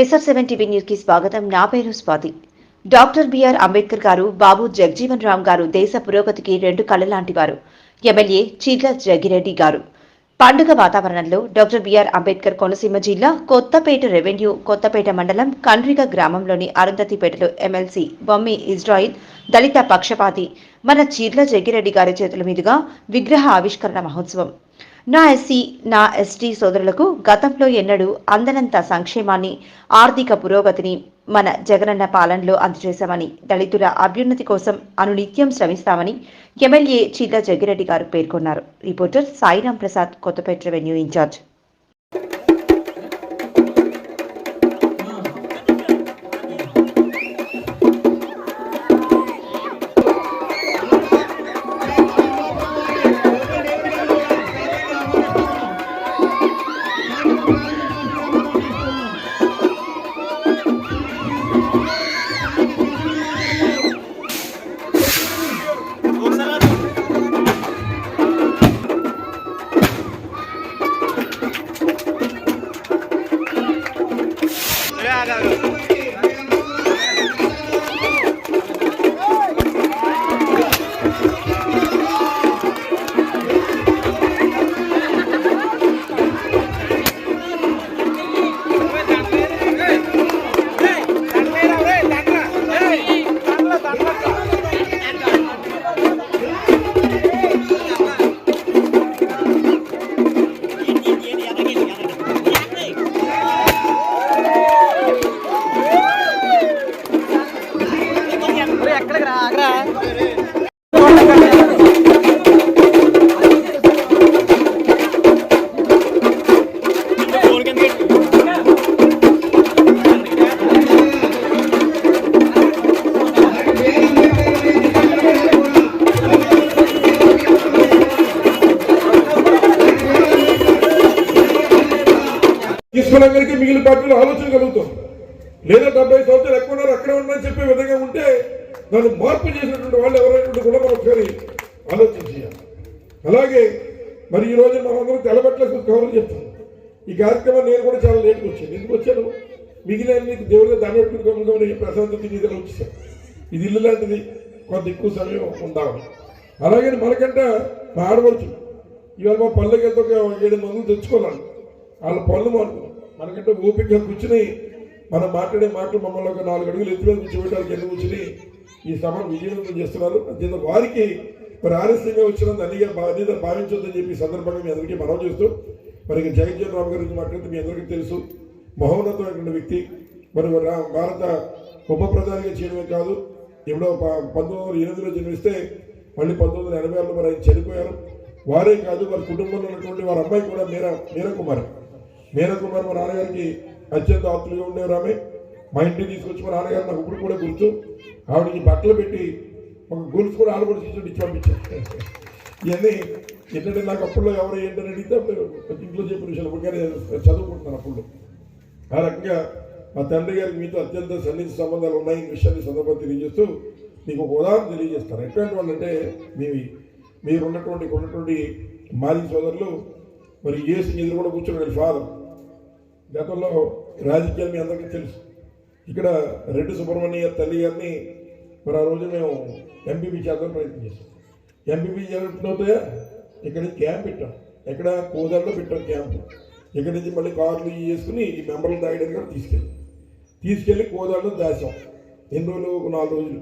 SR seven TV కి స్వాగతం. నా పేరు స్వాతి. డాక్టర్ బిఆర్ అంబేద్కర్ గారు బాబు జగజీవన్ రామ్ గారు దేశ పురోగతికి రెండు కళ్ళ లాంటివారు ఎమ్మెల్యే చీర్ల జగిరెడ్డి గారు. పండుగ వాతావరణంలో డాక్టర్ బిఆర్ అంబేద్కర్ కోనసీమ జిల్లా కొత్తపేట రెవెన్యూ కొత్తపేట మండలం కండ్రిగ గ్రామంలోని అరుంధతిపేటలో ఎమ్మెల్సీ బొమ్మి ఇజ్రాయిల్ దళిత పక్షపాతి మన చీర్ల జగ్గిరెడ్డి గారి చేతుల మీదుగా విగ్రహ ఆవిష్కరణ మహోత్సవం. నా ఎస్సీ నా ఎస్టీ సోదరులకు గతంలో ఎన్నడూ అందనంత సంక్షేమాన్ని ఆర్థిక పురోగతిని మన జగనన్న పాలనలో అందజేశామని దళితుల అభ్యున్నతి కోసం అనునిత్యం శ్రమిస్తామని ఎమ్మెల్యే చీత జగ్గిరెడ్డి గారు పేర్కొన్నారు. Reporter Sairam Prasad Kothapeta revenue incharge. ಆಗ తీసుకోవడానికి మిగిలిన పార్టీలు ఆలోచన కలుగుతాం లేదా డెబ్బై సంవత్సరాలు ఎక్కువ ఉన్నారు అక్కడే ఉన్నారని చెప్పే విధంగా ఉంటే దాన్ని మార్పు చేసినటువంటి వాళ్ళు ఎవరైనా కూడా మనం ఒకసారి ఆలోచించాలి అలాగే మరి ఈ రోజు మనం అందరం తెల్లబట్టలకు చెప్తాం ఈ కార్యక్రమం నేను కూడా చాలా లేట్కి వచ్చాను. ఎందుకు వచ్చాను? మిగిలిన నీకు దేవుడిగా దాన్ని పెట్టుకుని ప్రశాంతత నిధులు వచ్చేసాను. ఇది ఇల్లు లాంటిది కొంత ఎక్కువ సమయం ఉండాలి. అలాగే మనకంటే మా ఆడవచ్చు ఇవాళ మా పళ్ళకి వెళ్తే ఒక ఏడు మందులు తెచ్చుకోవాలి. వాళ్ళ పనులు మానుకున్నాం మనకంటే ఓపికగా కూర్చుని మనం మాట్లాడే మాటలు మమ్మల్ని ఒక నాలుగు అడుగులు ఎత్తులో మీద కూర్చోబెట్టాలి కింద కూర్చుని ఈ సభను విజయవంతం చేస్తున్నారు? అంతేత వారికి మరి ఆలస్యంగా వచ్చినంత అన్నిగా బాధ్యత భావించొద్దని చెప్పి సందర్భంగా మీ అందరికీ మనం చేస్తూ మరి జగజ్జన్ రామ్ గారి గురించి మాట్లాడితే మీ అందరికీ తెలుసు మహోన్నతమైనటువంటి వ్యక్తి. మరి భారత ఉప ప్రధానిగా చేయడమే కాదు ఎప్పుడో ప- పంతొమ్మిది వందల ఎనిమిదిలో జన్మిస్తే మళ్ళీ పంతొమ్మిది వందల ఎనభై ఆరులో మరి ఆయన చనిపోయారు. వారే కాదు వారి కుటుంబంలో ఉన్నటువంటి వారి అమ్మాయి కూడా మీరా మీరా కుమార్ మీరా కుమార్ మా నాన్నగారికి అత్యంత ఆప్తులుగా ఉండేవారు ఆమె. మా ఇంటికి తీసుకొచ్చి మా నాన్నగారు నాకు ఇప్పుడు కూడా గుర్తు. ఆవిడకి బట్టలు పెట్టి ఒక గొలుసు కూడా ఆడబడి తీసుకొని ఇచ్చి పంపించారు. ఇవన్నీ ఏంటంటే నాకు అప్పుడు ఎవరు ఏంటని అడిగితే అప్పుడు ఇంట్లో చెప్పిన విషయాలు ఇప్పటికే చదువుకుంటున్నాను అప్పుడు ఆ రకంగా మా తండ్రి గారికి మీతో అత్యంత సన్నిహిత సంబంధాలు ఉన్నాయి ఈ విషయాన్ని సందర్భం తెలియజేస్తూ మీకు ఒక ఉదాహరణ తెలియజేస్తాను. ఎట్లాంటి వాళ్ళు అంటే మీ మీరు ఉన్నటువంటి ఉన్నటువంటి మాజీ సోదరులు మరి ఏసు ఎదురు కూడా కూర్చున్నాడు ఫాదర్ గతంలో రాజకీయాలు మీ అందరికీ తెలుసు. ఇక్కడ రెడ్డి సుబ్రహ్మణ్య తల్లి గారిని మరి ఆ రోజు మేము ఎంపీపీ చేద్దాం ప్రయత్నం చేసాం ఎంపీపీ చేయకపోతే ఇక్కడ నుంచి క్యాంప్ పెట్టాం. ఎక్కడ కోదాడలో పెట్టాం క్యాంప్. ఇక్కడ నుంచి మళ్ళీ కార్లు ఇవి వేసుకుని ఈ మెంబర్లు దాయడానికి కూడా తీసుకెళ్ళి. తీసుకెళ్ళి కోదాడలో దాచాం ఎన్ని రోజులు? ఒక నాలుగు రోజులు.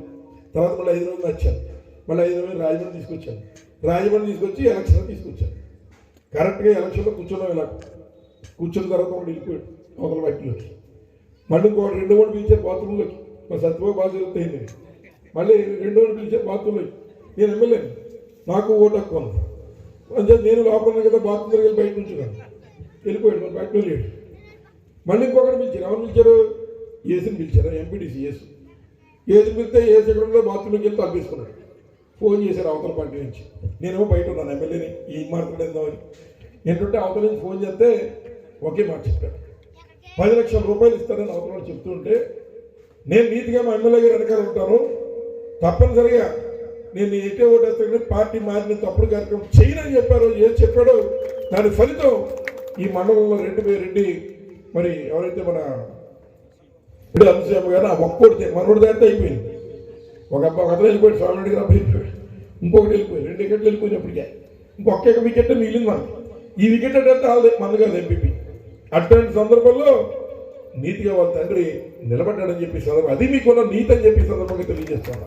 తర్వాత మళ్ళీ ఐదు రోజులు వచ్చాను మళ్ళీ ఐదు రోజులు రాజమండ్రి తీసుకొచ్చాను రాజమండ్రి తీసుకొచ్చి ఎలక్షన్ తీసుకొచ్చాను కరెక్ట్గా ఎలక్షన్లో కూర్చోవడం ఇలా కూర్చున్న తర్వాత ఒకటి వెళ్ళిపోయాడు అవతల బయటలోకి మళ్ళీ ఇంకో రెండు వాడు పిలిచారు బాత్రూంలోకి. మా సత్యబాబు బాగా జరుగుతాయి మళ్ళీ రెండు వాడు పిలిచారు బాత్రూంలోకి. నేను ఎమ్మెల్యే నాకు ఓటు హక్కు ఉంది. అంటే నేను లోపల కదా బాత్రూమ్ దగ్గర బయట నుంచి వెళ్ళిపోయాడు మరి బయట లేడు. మళ్ళీ ఇంకొకటి పిలిచారు ఎవరు పిలిచారు ఏసీని పిలిచారు ఎంపీటీసీ ఏసు. ఏసీ పిలిస్తే ఏసీ ఎక్కడ బాత్రూమ్కి వెళ్ళి తప్పించుకున్నాడు ఫోన్ చేశారు అవతల పార్టీ నుంచి. నేనేమో బయట ఉన్నాను ఎమ్మెల్యేని. ఏం మాట్లాడేద్దామని ఏంటంటే అవతల నుంచి ఫోన్ చేస్తే ఒకే మాట చెప్పాను. పది లక్షల రూపాయలు ఇస్తారని అవతల చెప్తుంటే నేను నీతిగా మా ఎమ్మెల్యే గారు వెనకాల ఉంటాను. తప్పనిసరిగా నేను ఎటే ఓటేస్తాను పార్టీ మారిన తప్పుడు కార్యక్రమం చేయనని చెప్పారు ఏం చెప్పాడో దాని ఫలితం ఈ మండలంలో రెండు వేల రెడ్డి మరి ఎవరైతే మన ఇప్పుడు అంశాబు గారు ఆ ఒక్కోటి మనోడు దాంతో అయిపోయింది. ఒక అబ్బా ఒక అతను వెళ్ళిపోయాడు స్వామి రెడ్డి అబ్బాయి వెళ్ళిపోయాడు ఇంకొకటి వెళ్ళిపోయి రెండు వికెట్లు వెళ్ళిపోయినప్పటికే. ఇంకొక వికెట్ మిగిలింది మనం ఈ వికెట్ అంటే ఆల్ మన గారు ఎంపీపీ అటువంటి సందర్భంలో నీతిగా వాళ్ళ తండ్రి నిలబడ్డాడని చెప్పి సందర్భం అది మీకున్న నీతి అని చెప్పి సందర్భంగా తెలియజేస్తాను